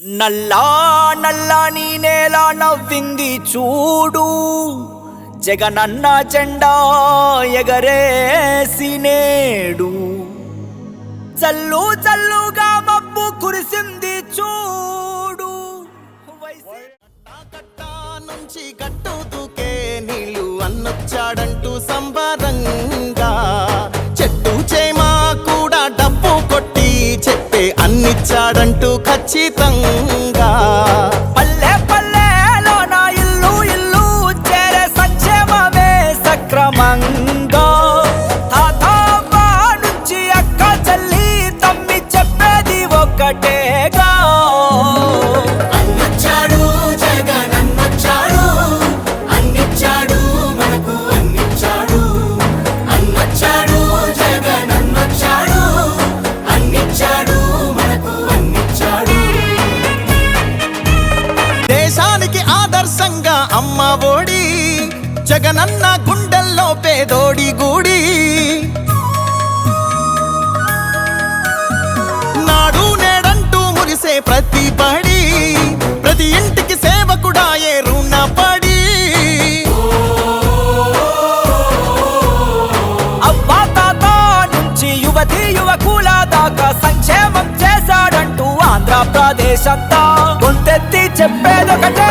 నల్లా నల్లా నీ నేల నవ్వింది చూడు. జగనన్న జెండా ఎగరేసి నేడు. చల్లు చల్లుగా మబ్బు కురిసింది చూడు. కట్టా నుంచి గట్టు దూకే నీళ్ళు అన్నొచ్చాడంటూ సంబరంగా. చెట్టు చేమా కూడా డబ్బు కొట్టి చెప్పే అన్నిచ్చాడంటూ Chỉ దాకా సంక్షేమం చేశాడంటూ ఆంధ్రప్రదేశ్ అంతా గొంతెత్తి చెప్పేదొకటే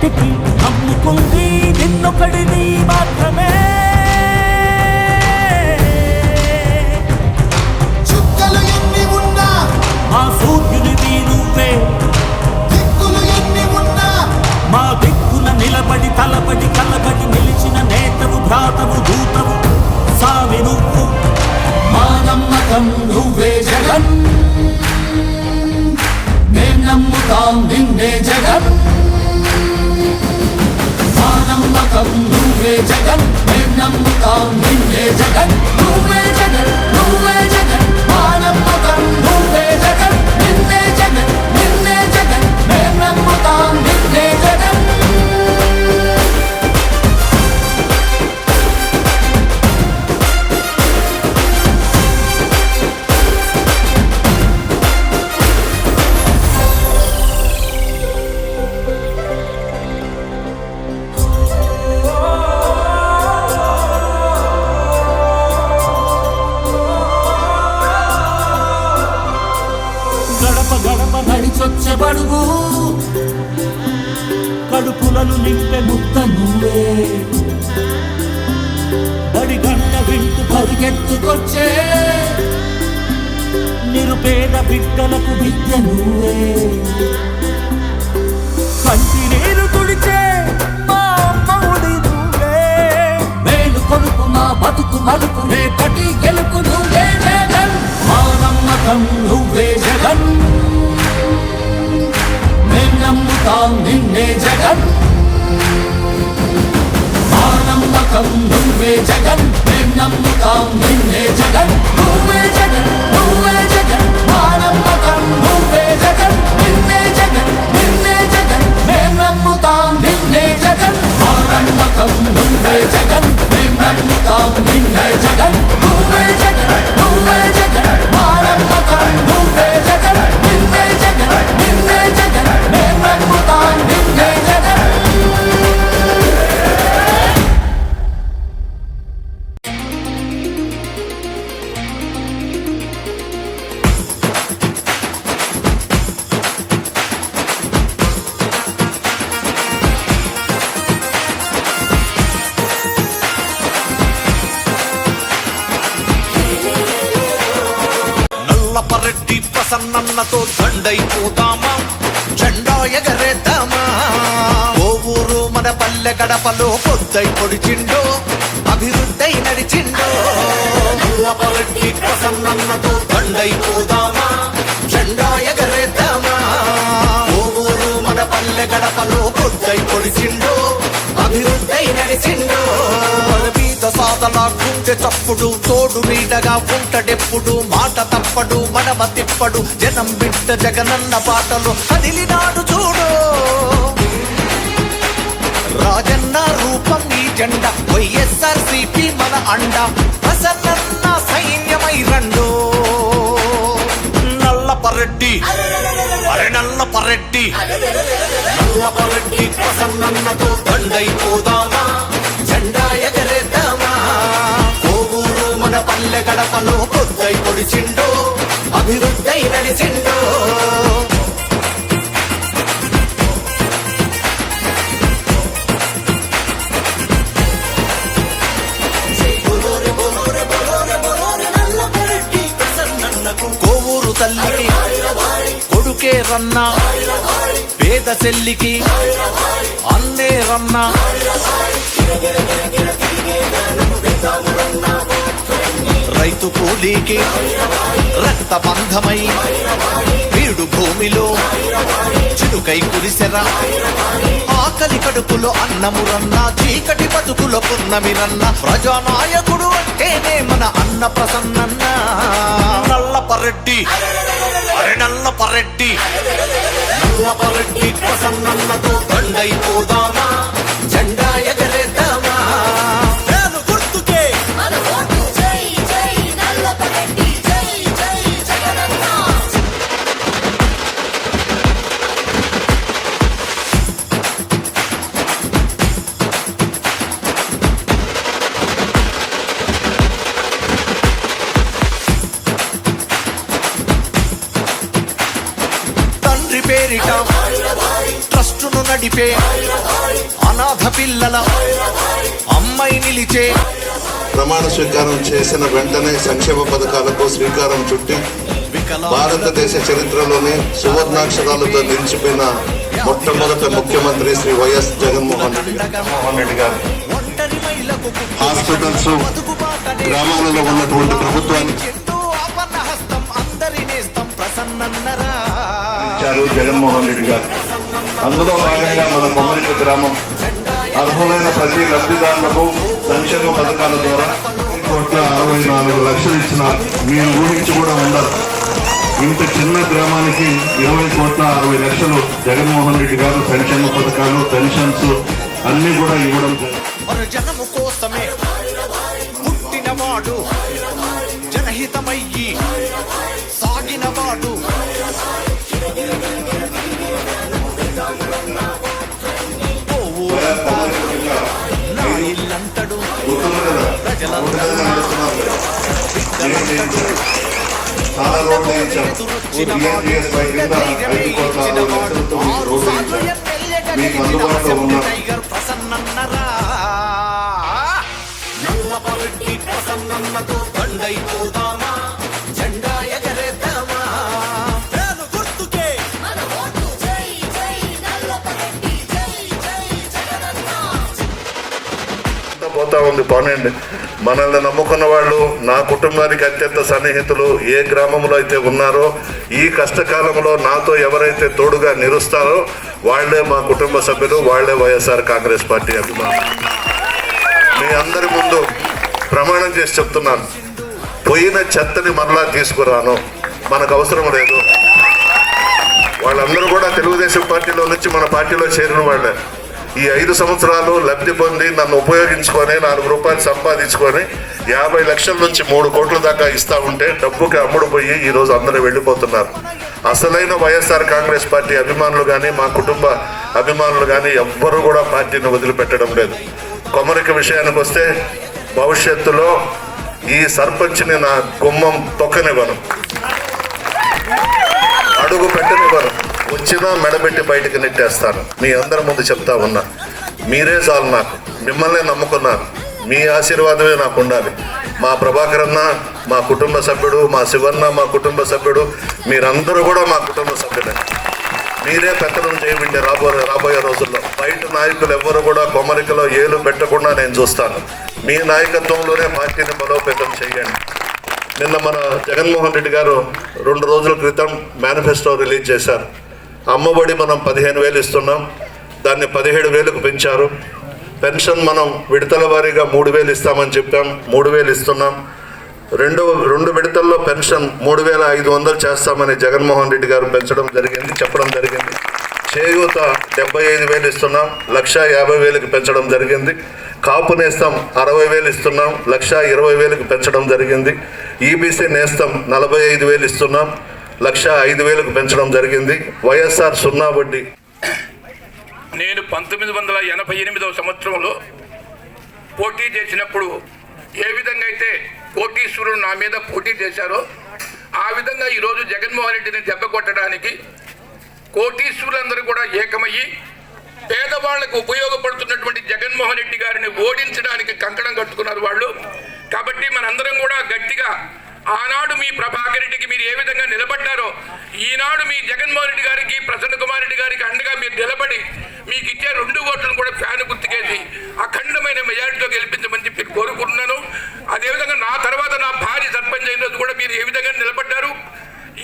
ముమ్మాటికి నమ్ముకుంది నిన్నొకడిని. నడిచొచ్చే బడుగు. కడుపులను నింపే ముక్త నువ్వే బడి గంట వింటూ పరిగెత్తుకొచ్చే నిరుపేద బిడ్డలకు విద్య నువ్వే కంటి నీరు తుడిచే మా అమ్మఒడి నువ్వే. మేలు కొడుకు మా బతుకు మలుపు రేపటి గెలుపు నువ్వే మా నమ్మకం మేం నిన్నే జగన్ దండైపోతామా. జెండా ఎగరేద్దామా ఓ ఊరు మన పల్లె గడపలో పొద్దై పొడిచిండో అభివృద్ధి నడిచిండో. ప్రసన్నతో ప్రసన్నన్నతో దండైపోదామా జెండా ఎగరేద్దామా ఓ ఊరు మన పల్లె గడపలో పొద్దై పొడిచిండో అభివృద్ధి నడిచిండో. బీద సాధన తోడు నీడగా ఉంటడెప్పుడు మాట తప్పడు మడమ తిప్పడు జనం బిడ్డ జగనన్న పాటలు కదిలినాడు చూడు. రాజన్న రూపం నీ జెండా వైఎస్ఆర్ సిపి మన అండ ప్రసన్న సైన్యమై రండు. నల్ల పరెడ్డి అరే నల్ల పరెడ్డి నల్ల పరెడ్డి ప్రసన్నతో దండైపోదాం గడపలో పొద్దై పొడిచిండు అభివృద్ధి నడిచిండు. కోవూరు తల్లికి కొడుకే రన్నా పేద చెల్లికి అన్నే రన్నా. రైతు కూలీకి రక్త బంధమై వీడు భూమిలో చిరుకై కురిసెరా. ఆకలి కడుపులో అన్నమురన్న చీకటి బతుకులో పున్నమిరన్న. ప్రజానాయకుడు అంటేనే మన అన్న ప్రసన్నన్న నల్ల పరెడ్డి అరే నల్ల పరెడ్డి ప్రసన్నతో ప్రసన్నన్నతో దండైపోదామా పేరిట ట్రస్టును నడిపే అనాథ పిల్లల అమ్మాయి నిలిచే ప్రమాణ స్వీకారం చేసిన వెంటనే సంక్షేమ పథకాలకు శ్రీకారం చుట్టి భారతదేశ చరిత్రలోనే సువర్ణాక్షరాలతో నిలిచిపోయిన మొట్టమొదటి ముఖ్యమంత్రి శ్రీ వైఎస్ జగన్మోహన్ రెడ్డి గారు. హాస్పిటల్స్ గ్రామాలలో ఉన్నటువంటి ప్రభుత్వానికి ఆపన్న జగన్మోహన్ రెడ్డి గారు. అందులో భాగంగా మన కొమ్మరిక గ్రామం అర్హులైన ప్రతి లబ్ధిదారులకు సంక్షేమ పథకాల ద్వారా కోట్ల అరవై నాలుగు లక్షలు ఇచ్చిన మీరు ఊహించి కూడా ఉండరు. ఇంత చిన్న గ్రామానికి ఇరవై కోట్ల అరవై లక్షలు జగన్మోహన్ రెడ్డి గారు సంక్షేమ పథకాలు పెన్షన్స్ అన్ని కూడా ఇవ్వడం జరిగింది. జనము కోసమే పుట్టినవాడు జనహితమయ్యి సాగినవాడు ఉన్న టైగర్ ప్రసన్నన్నరా నల్లపరెడ్డి దండైపోదామా జెండా ఎగరేద్దామా గుర్తుకే పోతా ఉంది పనండి మనల్ని నమ్ముకున్న వాళ్ళు నా కుటుంబానికి అత్యంత సన్నిహితులు ఏ గ్రామంలో అయితే ఉన్నారో ఈ కష్టకాలంలో నాతో ఎవరైతే తోడుగా నిలుస్తారో వాళ్ళే మా కుటుంబ సభ్యులు వాళ్ళే వైఎస్ఆర్ కాంగ్రెస్ పార్టీ అభిమానులు. మీ అందరి ముందు ప్రమాణం చేసి చెప్తున్నాను. పోయిన చెత్తని మరలా తీసుకురాను. మనకు అవసరం లేదు. వాళ్ళందరూ కూడా తెలుగుదేశం పార్టీలో నుంచి మన పార్టీలో చేరిన వాళ్ళే. ఈ ఐదు సంవత్సరాలు లబ్ధి పొంది నన్ను ఉపయోగించుకొని నాలుగు రూపాయలు సంపాదించుకొని యాభై లక్షల నుంచి మూడు కోట్ల దాకా ఇస్తా ఉంటే డబ్బుకి అమ్ముడుపోయి ఈరోజు ఈ రోజు అందరూ వెళ్ళిపోతున్నారు. అసలైన వైఎస్ఆర్ కాంగ్రెస్ పార్టీ అభిమానులు కానీ మా కుటుంబ అభిమానులు కానీ ఎవ్వరూ కూడా పార్టీని వదిలిపెట్టడం లేదు. కొమరిక విషయానికి వస్తే భవిష్యత్తులో ఈ సర్పంచ్ని నా గుమ్మం తొక్కనివ్వను. అడుగు పెట్టనివ్వను. వచ్చినా మెడబెట్టి బయటకు నెట్టేస్తాను. మీ అందరి ముందు చెప్తా ఉన్నా. మీరే చాలు నాకు. మిమ్మల్ని నమ్ముకున్నాను మీ ఆశీర్వాదమే నాకు ఉండాలి మా ప్రభాకర్ అన్న మా కుటుంబ సభ్యుడు మా శివన్న మా కుటుంబ సభ్యుడు మీరందరూ కూడా మా కుటుంబ సభ్యులే. మీరే పెత్తనం చేయండి రాబోయే రాబోయే రోజుల్లో. బయట నాయకులు ఎవ్వరు కూడా కొమరికలో ఏలు పెట్టకుండా నేను చూస్తాను. మీ నాయకత్వంలోనే పార్టీని బలోపేతం చేయండి. నిన్న మన జగన్మోహన్ రెడ్డి గారు రెండు రోజుల క్రితం మేనిఫెస్టో రిలీజ్ చేశారు. అమ్మఒడి మనం పదిహేను వేలు ఇస్తున్నాం. దాన్ని పదిహేడు వేలకు పెంచారు. పెన్షన్ మనం విడతల వారీగా మూడు వేలు ఇస్తామని చెప్పాం. మూడు వేలు ఇస్తున్నాం. రెండు రెండు విడతల్లో పెన్షన్ మూడు వేల ఐదు వందలు చేస్తామని జగన్మోహన్ రెడ్డి గారు పెంచడం జరిగింది చెప్పడం జరిగింది. చేయూత డెబ్బై ఐదు వేలు ఇస్తున్నాం. లక్ష యాభై వేలకు పెంచడం జరిగింది. కాపు నేస్తం అరవై వేలు ఇస్తున్నాం. లక్ష ఇరవై వేలకు పెంచడం జరిగింది. ఈబీసీ నేస్తం నలభై ఐదు వేలు ఇస్తున్నాం. లక్ష ఐదు వేలకు పెంచడం జరిగింది. వైఎస్ఆర్ సున్నా వడ్డీ. నేను పంతొమ్మిది వందల ఎనభై ఎనిమిదవ సంవత్సరంలో పోటీ చేసినప్పుడు ఏ విధంగా అయితే కోటీశ్వరుడు నా మీద పోటీ చేశారో ఆ విధంగా ఈరోజు జగన్మోహన్ రెడ్డిని దెబ్బ కొట్టడానికి కోటీశ్వరులందరూ కూడా ఏకమయ్యి పేదవాళ్ళకు ఉపయోగపడుతున్నటువంటి జగన్మోహన్ రెడ్డి గారిని ఓడించడానికి కంకణం కట్టుకున్నారు వాళ్ళు. కాబట్టి మనందరం కూడా గట్టిగా ఆనాడు మీ ప్రభాకర్ రెడ్డికి మీరు ఏ విధంగా నిలబడ్డారో ఈనాడు మీ జగన్మోహన్ రెడ్డి గారికి ప్రసన్న కుమార్ రెడ్డి గారికి అండగా మీరు నిలబడి మీకు ఇచ్చే రెండు ఓట్లను కూడా ఫ్యాన్ గుర్తుకేసి అఖండమైన మెజారిటీతో గెలిపించమని చెప్పి కోరుకుంటున్నాను. అదేవిధంగా నా తర్వాత నా భార్య సర్పంచ్ అయిన రోజు కూడా మీరు ఏ విధంగా నిలబడ్డారు?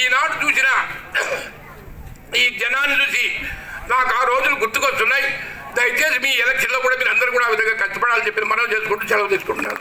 ఈనాడు చూసిన ఈ జనాన్ని చూసి నాకు ఆ రోజులు గుర్తుకొస్తున్నాయి. దయచేసి మీ ఎలక్షన్లో కూడా మీరు అందరూ కూడా ఆ విధంగా కష్టపడాలని చెప్పి మనం చేసుకుంటూ సెలవు తీసుకుంటున్నాను.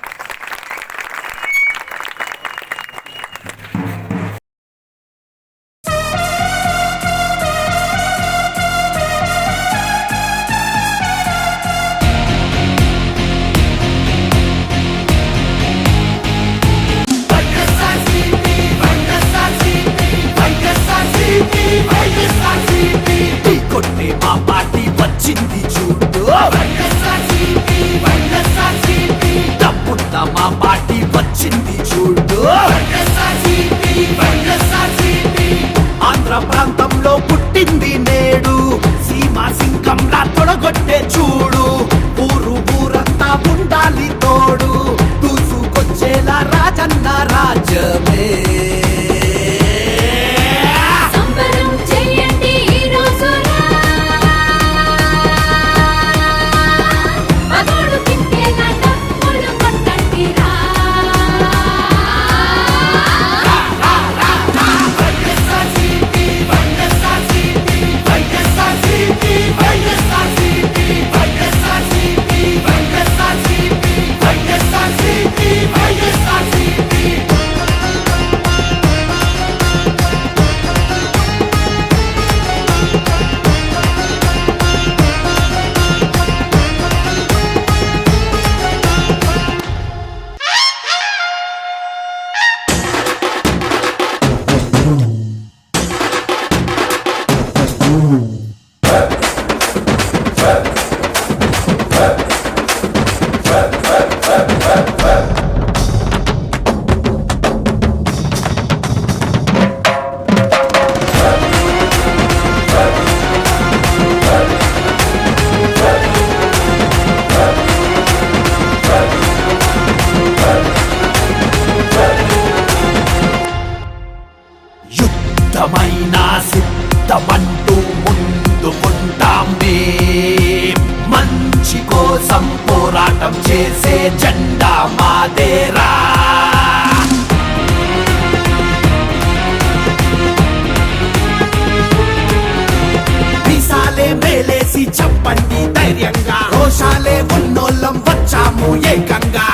పోరాటం చేసే జెండా మాదేరా. మీసాలే మేలేసి చెప్పండి ధైర్యంగా. రోషాలే ఉన్నోళ్ళం వచ్చాము ఏకంగా.